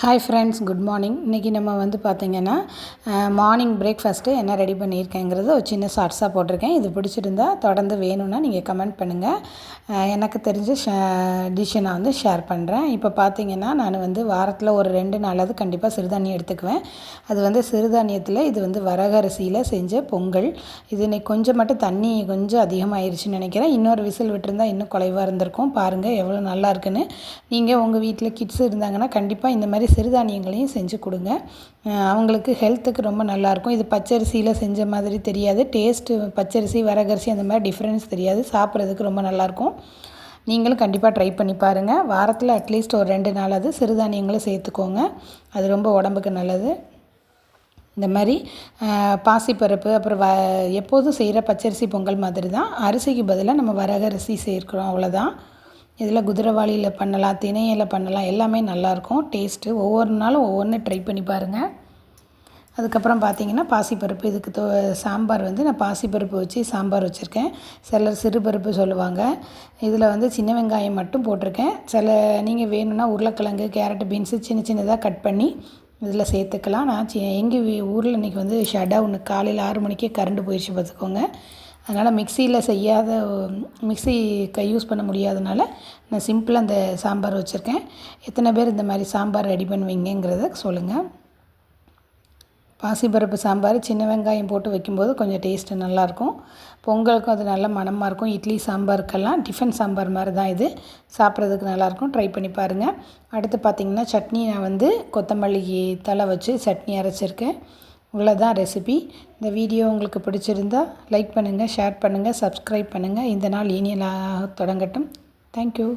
Hi friends good morning இன்றைக்கி நம்ம வந்து பார்த்திங்கன்னா மார்னிங் பிரேக்ஃபாஸ்ட்டு என்ன ரெடி பண்ணியிருக்கேங்கிறது ஒரு சின்ன ஷார்ட்ஸாக போட்டிருக்கேன். இது பிடிச்சிருந்தா தொடர்ந்து வேணும்னா நீங்கள் கமெண்ட் பண்ணுங்கள் எனக்கு தெரிஞ்ச டிஷ்ஷை நான் வந்து ஷேர் பண்ணுறேன் இப்போ பார்த்திங்கன்னா நான் வந்து வாரத்தில் ஒரு ரெண்டு நாளாவது கண்டிப்பாக சிறுதானியம் எடுத்துக்குவேன். அது வந்து சிறுதானியத்தில் இது வந்து வரகரிசியில் செஞ்ச பொங்கல். இது இன்னைக்கு கொஞ்சம் மட்டும் தண்ணி கொஞ்சம் அதிகமாகிருச்சுன்னு நினைக்கிறேன். இன்னொரு விசில் விட்டுருந்தா இன்னும் குறைவாக இருந்திருக்கும். பாருங்கள் எவ்வளோ நல்லா இருக்குன்னு. நீங்கள் உங்கள் வீட்டில் கிட்ஸ் இருந்தாங்கன்னா கண்டிப்பாக இந்த மாதிரி சிறுதானியங்களையும் செஞ்சு கொடுங்க. அவங்களுக்கு ஹெல்த்துக்கு ரொம்ப நல்லாயிருக்கும். இது பச்சரிசியில் செஞ்ச மாதிரி தெரியாது. டேஸ்ட்டு பச்சரிசி வரகரிசி அந்த மாதிரி டிஃப்ரென்ஸ் தெரியாது. சாப்பிட்றதுக்கு ரொம்ப நல்லாயிருக்கும். நீங்களும் கண்டிப்பாக ட்ரை பண்ணி பாருங்கள் வாரத்தில் அட்லீஸ்ட் ஒரு ரெண்டு நாளாவது சிறுதானியங்களும் சேர்த்துக்கோங்க. அது ரொம்ப உடம்புக்கு நல்லது. இந்த மாதிரி பாசிப்பருப்பு அப்புறம் வ எப்போதும் செய்கிற பச்சரிசி பொங்கல் மாதிரி தான் அரிசிக்கு பதிலாக நம்ம வரகரிசி சேர்க்குறோம். அவ்வளோதான் இதில் குதிரைவாளியில் பண்ணலாம் திணையில் பண்ணலாம் எல்லாமே நல்லாயிருக்கும். டேஸ்ட்டு ஒவ்வொரு நாளும் ஒவ்வொன்று ட்ரை பண்ணி பாருங்கள் அதுக்கப்புறம் பார்த்தீங்கன்னா பாசிப்பருப்பு இதுக்கு தோ சாம்பார் வந்து நான் பாசிப்பருப்பு வச்சு சாம்பார் வச்சுருக்கேன். சிலர் சிறுபருப்பு சொல்லுவாங்க. இதில் வந்து சின்ன வெங்காயம் மட்டும் போட்டிருக்கேன். சில நீங்கள் வேணும்னா உருளைக்கிழங்கு கேரட் பீன்ஸு சின்ன சின்னதாக கட் பண்ணி இதில் சேர்த்துக்கலாம். நான் சி எங்கள் ஊரில் இன்றைக்கி வந்து ஷடவுனு காலையில் ஆறு மணிக்கே கரண்டு போயிடுச்சு பார்த்துக்கோங்க. அதனால் மிக்சியில் செய்யாத மிக்சி கை யூஸ் பண்ண முடியாதனால நான் சிம்பிளாக அந்த சாம்பார் வச்சுருக்கேன். எத்தனை பேர் இந்த மாதிரி சாம்பார் ரெடி பண்ணுவீங்கிறத சொல்லுங்கள் பாசிப்பருப்பு சாம்பார் சின்ன வெங்காயம் போட்டு வைக்கும்போது கொஞ்சம் டேஸ்ட்டு நல்லாயிருக்கும். பொங்கலுக்கும் அது நல்ல மனமாக இருக்கும். இட்லி சாம்பாருக்கெல்லாம் டிஃபன் சாம்பார் மாதிரி தான் இது. சாப்பிட்றதுக்கு நல்லாயிருக்கும். ட்ரை பண்ணி பாருங்கள் அடுத்து பார்த்திங்கன்னா சட்னி நான் வந்து கொத்தமல்லி தலை வச்சு சட்னி அரைச்சிருக்கேன். இவ்வளோதான் ரெசிபி இந்த வீடியோ உங்களுக்கு பிடிச்சிருந்தா லைக் பண்ணுங்கள் ஷேர் பண்ணுங்கள் சப்ஸ்கிரைப் பண்ணுங்கள் இந்த நாள் இனியலாக தொடங்கட்டும். தேங்க்யூ